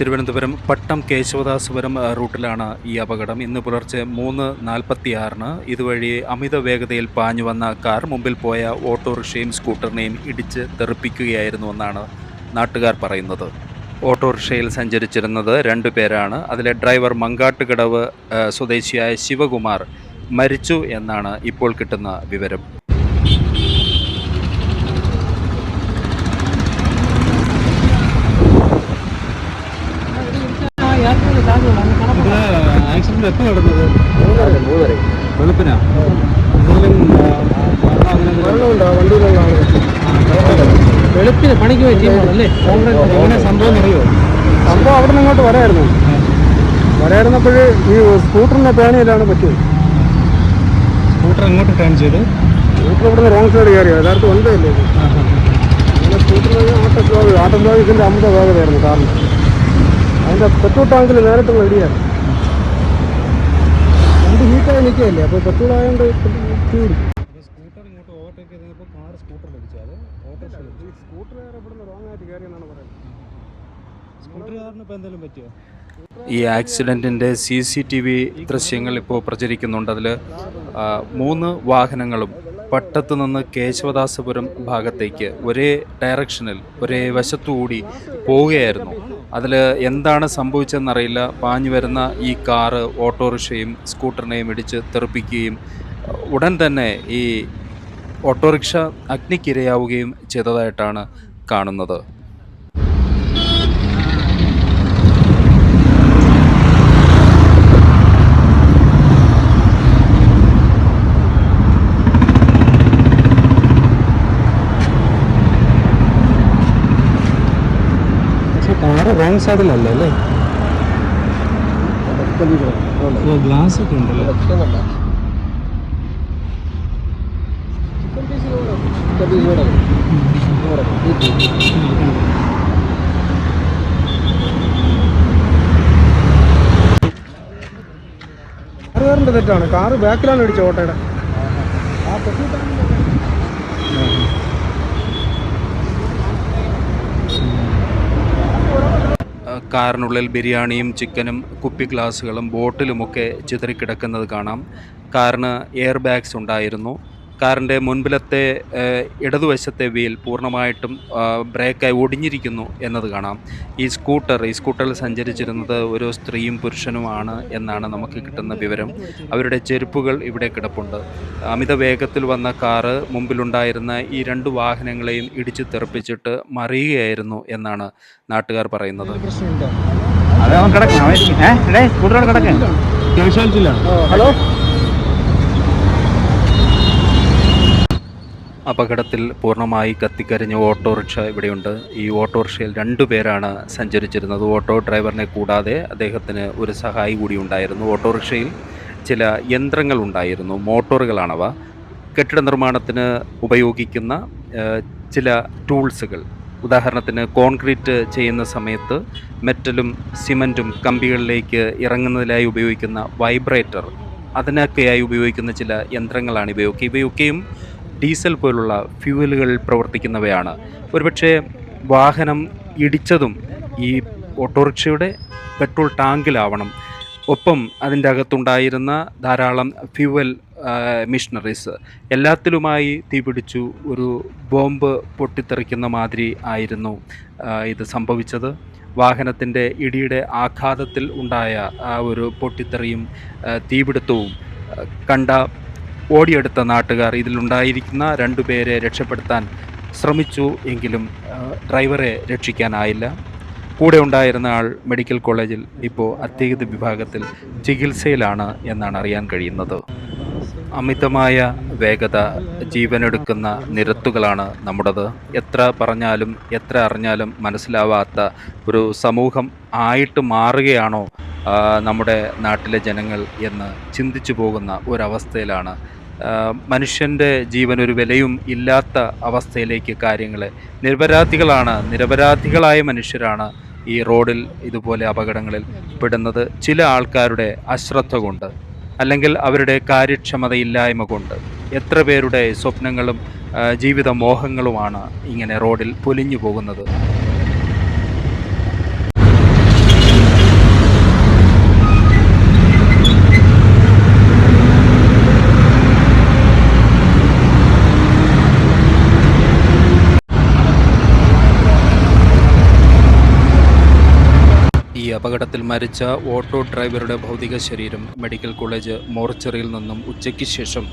തിരുവനന്തപുരം പട്ടം കേശവദാസപുരം റൂട്ടിലാണ് ഈ അപകടം. ഇന്ന് പുലർച്ചെ മൂന്ന് നാൽപ്പത്തിയാറിന് ഇതുവഴി അമിത വേഗതയിൽ പാഞ്ഞു വന്ന കാർ മുമ്പിൽ പോയ ഓട്ടോറിക്ഷയും സ്കൂട്ടറിനെയും ഇടിച്ച് തെറിപ്പിക്കുകയായിരുന്നുവെന്നാണ് നാട്ടുകാർ പറയുന്നത്. ഓട്ടോറിക്ഷയിൽ സഞ്ചരിച്ചിരുന്നത് രണ്ടു പേരാണ്. അതിലെ ഡ്രൈവർ മങ്കാട്ടുകടവ് സ്വദേശിയായ ശിവകുമാർ മരിച്ചു എന്നാണ് ഇപ്പോൾ കിട്ടുന്ന വിവരം. ആക്സിഡന്റ് എപ്പോൾ നടന്നത് വെളുപ്പിനാ? പണിക്ക് പോയി കോൺഗ്രസ് എങ്ങനെ സംഭവം അറിയോ? സംഭവം അവിടെ നിന്ന് ഇങ്ങോട്ട് വരായിരുന്നു. വരായിരുന്നപ്പോൾ ഈ സ്കൂട്ടറിന്റെ പേനയിലാണ് പറ്റിയത് സ്കൂട്ടർ എങ്ങോട്ട് ടേൺ ചെയ്ത്? സ്കൂട്ടർ ഇവിടെ നിന്ന് റോങ് സൈഡ് കയറിയോ യഥാർത്ഥം ഉണ്ടല്ലേ അങ്ങനെ സ്കൂട്ടറിൽ ആട്ടോ സ്ലോഗ് ആട്ടോ സ്ലോഗ് ഇതിന്റെ അമിത വേഗതയായിരുന്നു കാരണം അതിന്റെ പെട്രോൾ ടാങ്കിൽ നേരിട്ടുള്ള ഇടിയായിരുന്നു. രണ്ട് ഹീറ്റായി നിൽക്കുകയല്ലേ അപ്പോൾ പെട്രോൾ ആയതുകൊണ്ട് ചൂട് സ്കൂട്ടർ ഇങ്ങോട്ട് ഓവർടേക്ക് ചെയ്തപ്പോൾ കാർ സ്കൂട്ടറിൽ അടിച്ചത് ഓട്ടോറിക്ഷ ഈ സ്കൂട്ടറുകാരെ ഇവിടെ നിന്ന് റോങ് ആയിട്ട് കയറിയെന്നാണ് പറയുന്നത്. സ്കൂട്ടറുകാരന് ഇപ്പോൾ എന്തെങ്കിലും പറ്റിയോ? ഈ ആക്സിഡന്റിന്റെ സി സി ടി വി ദൃശ്യങ്ങൾ ഇപ്പോൾ പ്രചരിക്കുന്നുണ്ട്. അതിൽ മൂന്ന് വാഹനങ്ങളും പട്ടത്തു നിന്ന് കേശവദാസപുരം ഭാഗത്തേക്ക് ഒരേ ഡയറക്ഷനിൽ ഒരേ വശത്തുകൂടി പോവുകയായിരുന്നു. അതിൽ എന്താണ് സംഭവിച്ചതെന്നറിയില്ല പാഞ്ഞു വരുന്ന ഈ കാറ് ഓട്ടോറിക്ഷയും സ്കൂട്ടറിനെയും ഇടിച്ച് തെറിപ്പിക്കുകയും ഉടൻ തന്നെ ഈ ഓട്ടോറിക്ഷ അഗ്നിക്കിരയാവുകയും ചെയ്തതായിട്ടാണ് കാണുന്നത്. കാറ് റോങ് സൈഡിലല്ല അല്ലേ? ഗ്ലാസ് ഒക്കെ ഉണ്ടല്ലോ? കാറുകാരന്റെ തെറ്റാണ്. കാറ് ബാക്കിലാണ് ഇടിച്ചത് ഓട്ടയുടെ. ആ പെട്രോൾ ടാങ്കിന്റെ ആ, കാറിനുള്ളിൽ ബിരിയാണിയും ചിക്കനും കുപ്പി ഗ്ലാസുകളും ബോട്ടിലുമൊക്കെ ചിതറിക്കിടക്കുന്നത് കാണാം. കാറിന് എയർ ബാഗ്സ് ഉണ്ടായിരുന്നു. കാറിന്റെ മുൻപിലത്തെ ഇടതുവശത്തെ വീൽ പൂർണമായിട്ടും ബ്രേക്കായി ഒടിഞ്ഞിരിക്കുന്നു എന്നത് കാണാം. ഈ സ്കൂട്ടർ ഈ സ്കൂട്ടറിൽ സഞ്ചരിച്ചിരുന്നത് ഒരു സ്ത്രീയും പുരുഷനുമാണ് എന്നാണ് നമുക്ക് കിട്ടുന്ന വിവരം. അവരുടെ ചെരുപ്പുകൾ ഇവിടെ കിടപ്പുണ്ട്. അമിത വേഗത്തിൽ വന്ന കാറ് മുമ്പിലുണ്ടായിരുന്ന ഈ രണ്ട് വാഹനങ്ങളെയും ഇടിച്ചു തെറിപ്പിച്ചിട്ട് മറിയുകയായിരുന്നു എന്നാണ് നാട്ടുകാർ പറയുന്നത്. അത് അവൻ കിടക്കും. ഏ സ്കൂട്ടറോട് കിടക്കും. ഹലോ? അപകടത്തിൽ പൂർണമായി കത്തിക്കരിഞ്ഞ ഓട്ടോറിക്ഷ ഇവിടെയുണ്ട്. ഈ ഓട്ടോറിക്ഷയിൽ രണ്ടു പേരാണ് സഞ്ചരിച്ചിരുന്നത്. ഓട്ടോ ഡ്രൈവറിനെ കൂടാതെ അദ്ദേഹത്തിന് ഒരു സഹായി കൂടി ഉണ്ടായിരുന്നു. ഓട്ടോറിക്ഷയിൽ ചില യന്ത്രങ്ങൾ ഉണ്ടായിരുന്നു. മോട്ടോറുകളാണവ. കെട്ടിട നിർമ്മാണത്തിന് ഉപയോഗിക്കുന്ന ചില ടൂൾസുകൾ. ഉദാഹരണത്തിന് കോൺക്രീറ്റ് ചെയ്യുന്ന സമയത്ത് മെറ്റലും സിമന്റും കമ്പികളിലേക്ക് ഇറങ്ങുന്നതിനായി ഉപയോഗിക്കുന്ന വൈബ്രേറ്റർ അതിനൊക്കെയായി ഉപയോഗിക്കുന്ന ചില യന്ത്രങ്ങളാണ് ഇവയൊക്കെ. ഇവയൊക്കെയും ഡീസൽ പോലുള്ള ഫ്യൂവലുകളിൽ പ്രവർത്തിക്കുന്നവയാണ്. ഒരുപക്ഷെ വാഹനം ഇടിച്ചതും ഈ ഓട്ടോറിക്ഷയുടെ പെട്രോൾ ടാങ്കിലാവണം. ഒപ്പം അതിന്റെ അകത്തുണ്ടായിരുന്ന ധാരാളം ഫ്യൂവൽ മിഷണറീസ് എല്ലാത്തിലുമായി തീപിടിച്ചു ഒരു ബോംബ് പൊട്ടിത്തെറിക്കുന്ന മാതിരി ആയിരുന്നു ഇത് സംഭവിച്ചത്. വാഹനത്തിന്റെ ഇടിയുടെ ആഘാതത്തിൽ ഉണ്ടായ ആ ഒരു പൊട്ടിത്തെറിയും തീപിടുത്തവും കണ്ട ഓടിയെടുത്ത നാട്ടുകാർ ഇതിലുണ്ടായിരിക്കുന്ന രണ്ടുപേരെ രക്ഷപ്പെടുത്താൻ ശ്രമിച്ചു എങ്കിലും ഡ്രൈവറെ രക്ഷിക്കാനായില്ല. കൂടെ ഉണ്ടായിരുന്ന ആൾ മെഡിക്കൽ കോളേജിൽ ഇപ്പോൾ അത്യഹിത വിഭാഗത്തിൽ ചികിത്സയിലാണ് എന്നാണ് അറിയാൻ കഴിയുന്നത്. അമിതമായ വേഗത ജീവനെടുക്കുന്ന നിരത്തുകളാണ് നമ്മുടേത്. എത്ര പറഞ്ഞാലും എത്ര അറിഞ്ഞാലും മനസ്സിലാവാത്ത ഒരു സമൂഹം ആയിട്ട് മാറുകയാണോ നമ്മുടെ നാട്ടിലെ ജനങ്ങൾ എന്ന് ചിന്തിച്ചു പോകുന്ന ഒരവസ്ഥയിലാണ് മനുഷ്യന്റെ ജീവൻ ഒരു വിലയും ഇല്ലാത്ത അവസ്ഥയിലേക്ക് കാര്യങ്ങൾ നിരപരാധികളാണ് നിരപരാധികളായ മനുഷ്യരാണ് ഈ റോഡിൽ ഇതുപോലെ അപകടങ്ങളിൽ പെടുന്നത്. ചില ആൾക്കാരുടെ അശ്രദ്ധ കൊണ്ട് അല്ലെങ്കിൽ അവരുടെ കാര്യക്ഷമതയില്ലായ്മ കൊണ്ട് എത്ര പേരുടെ സ്വപ്നങ്ങളും ജീവിത മോഹങ്ങളുമാണ് ഇങ്ങനെ റോഡിൽ പൊലിഞ്ഞു പോകുന്നത്. അപകടത്തിൽ മരിച്ച ഓട്ടോ ഡ്രൈവറുടെ ഭൗതിക ശരീരം മെഡിക്കൽ കോളേജ് മോർച്ചറിയിൽ നിന്നും ഉച്ചയ്ക്ക് ശേഷം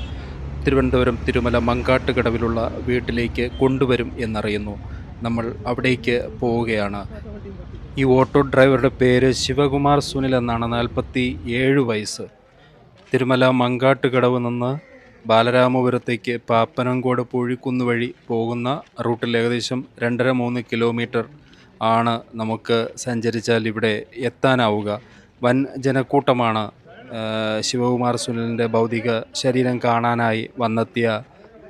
തിരുവനന്തപുരം തിരുമല മങ്കാട്ടുകടവിലുള്ള വീട്ടിലേക്ക് കൊണ്ടുവരും എന്നറിയുന്നു. നമ്മൾ അവിടേക്ക് പോവുകയാണ്. ഈ ഓട്ടോ ഡ്രൈവറുടെ പേര് ശിവകുമാർ സുനിൽ എന്നാണ്. നാൽപ്പത്തി ഏഴ് വയസ്സ്. തിരുമല മങ്കാട്ടുകടവ് നിന്ന് ബാലരാമപുരത്തേക്ക് പാപ്പനംകോട് പൂഴിക്കുന്ന് വഴി പോകുന്ന റൂട്ടിൽ ഏകദേശം രണ്ടര മൂന്ന് കിലോമീറ്റർ ആണ് നമുക്ക് സഞ്ചരിച്ചാൽ ഇവിടെ എത്താനാവുക. വൻ ജനക്കൂട്ടമാണ് ശിവകുമാർ സുനിലിന്റെ ഭൗതിക ശരീരം കാണാനായി വന്നെത്തിയ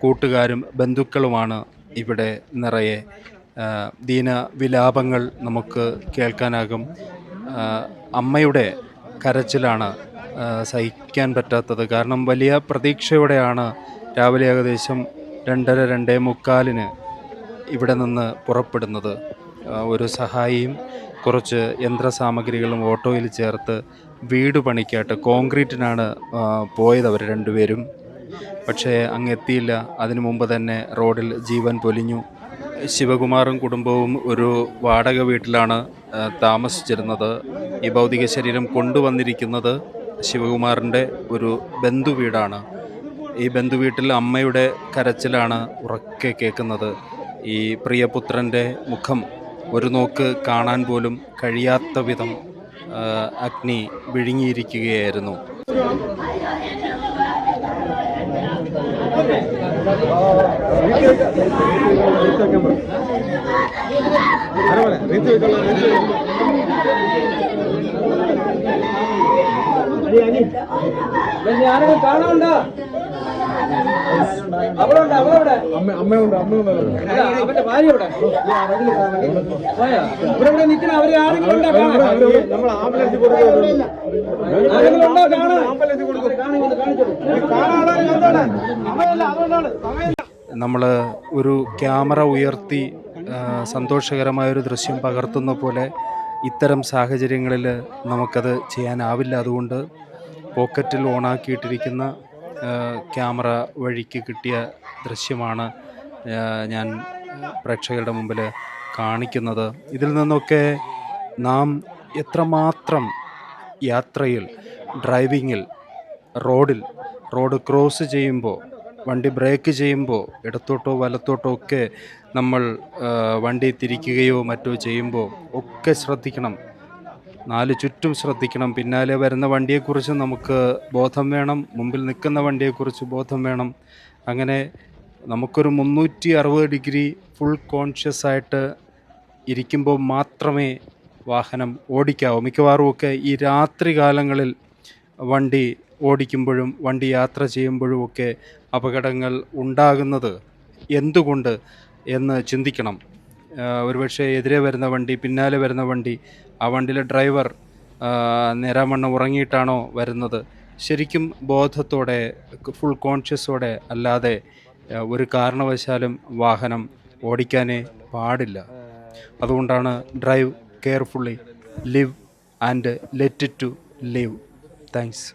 കൂട്ടുകാരും ബന്ധുക്കളുമാണ് ഇവിടെ നിറയെ. ദീന വിലാപങ്ങൾ നമുക്ക് കേൾക്കാനാകും. അമ്മയുടെ കരച്ചിലാണ് സഹിക്കാൻ പറ്റാത്തത്. കാരണം വലിയ പ്രതീക്ഷയോടെയാണ് രാവിലെ ഏകദേശം രണ്ടര രണ്ടേ മുക്കാലിന് ഇവിടെ നിന്ന് പുറപ്പെടുന്നത്. ഒരു സഹായിയും കുറച്ച് യന്ത്രസാമഗ്രികളും ഓട്ടോയിൽ ചേർത്ത് വീട് പണിക്കായിട്ട് കോൺക്രീറ്റിനാണ് പോയത് അവർ രണ്ടുപേരും. പക്ഷേ അങ്ങ് എത്തിയില്ല അതിനു മുമ്പ് തന്നെ റോഡിൽ ജീവൻ പൊലിഞ്ഞു. ശിവകുമാറും കുടുംബവും ഒരു വാടക വീട്ടിലാണ് താമസിച്ചിരുന്നത്. ഈ ഭൗതിക ശരീരം കൊണ്ടുവന്നിരിക്കുന്നത് ശിവകുമാറിന്റെ ഒരു ബന്ധുവീടാണ് ഈ ബന്ധുവീട്ടിൽ അമ്മയുടെ കരച്ചിലാണ് ഉറക്കെ കേൾക്കുന്നത്. ഈ പ്രിയപുത്രന്റെ മുഖം ഒരു നോക്ക് കാണാൻ പോലും കഴിയാത്ത വിധം അഗ്നി വിഴുങ്ങിയിരിക്കുകയായിരുന്നു. അമ്മ അമ്മയുണ്ട് അമ്മയുണ്ട്. അവന്റെ ഭാര്യ ഇവിടെ ഇവിടെ ഇവിടെ നിൽക്കണ അവർ ആരെങ്കിലും ഉണ്ടോ നമ്മൾ ആംബുലൻസ് ആരെങ്കിലും ഉണ്ടോ കാണാൻ? ആംബുലൻസ് കൊടുക്കും. നമ്മൾ ഒരു ക്യാമറ ഉയർത്തി സന്തോഷകരമായ സന്തോഷകരമായൊരു ദൃശ്യം പകർത്തുന്ന പോലെ ഇത്തരം സാഹചര്യങ്ങളിൽ നമുക്കത് ചെയ്യാനാവില്ല. അതുകൊണ്ട് പോക്കറ്റിൽ ഓണാക്കിയിട്ടിരിക്കുന്ന ക്യാമറ വഴിക്ക് കിട്ടിയ ദൃശ്യമാണ് ഞാൻ പ്രേക്ഷകരുടെ മുമ്പിൽ കാണിക്കുന്നത്. ഇതിൽ നിന്നൊക്കെ നാം എത്രമാത്രം യാത്രയിൽ ഡ്രൈവിങ്ങിൽ റോഡിൽ റോഡ് ക്രോസ് ചെയ്യുമ്പോൾ വണ്ടി ബ്രേക്ക് ചെയ്യുമ്പോൾ ഇടത്തോട്ടോ വലത്തോട്ടോ ഒക്കെ നമ്മൾ വണ്ടി തിരിക്കുകയോ മറ്റോ ചെയ്യുമ്പോൾ ഒക്കെ ശ്രദ്ധിക്കണം. നാല് ചുറ്റും ശ്രദ്ധിക്കണം. പിന്നാലെ വരുന്ന വണ്ടിയെക്കുറിച്ച് നമുക്ക് ബോധം വേണം. മുമ്പിൽ നിൽക്കുന്ന വണ്ടിയെക്കുറിച്ച് ബോധം വേണം. അങ്ങനെ നമുക്കൊരു മുന്നൂറ്റി അറുപത് ഡിഗ്രി ഫുൾ കോൺഷ്യസ് ആയിട്ട് ഇരിക്കുമ്പോൾ മാത്രമേ വാഹനം ഓടിക്കാവൂ. മിക്കവാറും ഒക്കെ ഈ രാത്രി കാലങ്ങളിൽ വണ്ടി ഓടിക്കുമ്പോഴും വണ്ടി യാത്ര ചെയ്യുമ്പോഴും ഒക്കെ അപകടങ്ങൾ ഉണ്ടാകുന്നത് എന്തുകൊണ്ട് എന്ന് ചിന്തിക്കണം. ഒരുപക്ഷെ എതിരെ വരുന്ന വണ്ടി പിന്നാലെ വരുന്ന വണ്ടി ആ വണ്ടിയിലെ ഡ്രൈവർ നേരാമണ്ണം ഉറങ്ങിയിട്ടാണോ വരുന്നത്? ശരിക്കും ബോധത്തോടെ ഫുൾ കോൺഷ്യസോടെ അല്ലാതെ ഒരു കാരണവശാലും വാഹനം ഓടിക്കാനേ പാടില്ല. അതുകൊണ്ടാണ് drive carefully live and let it to live thanks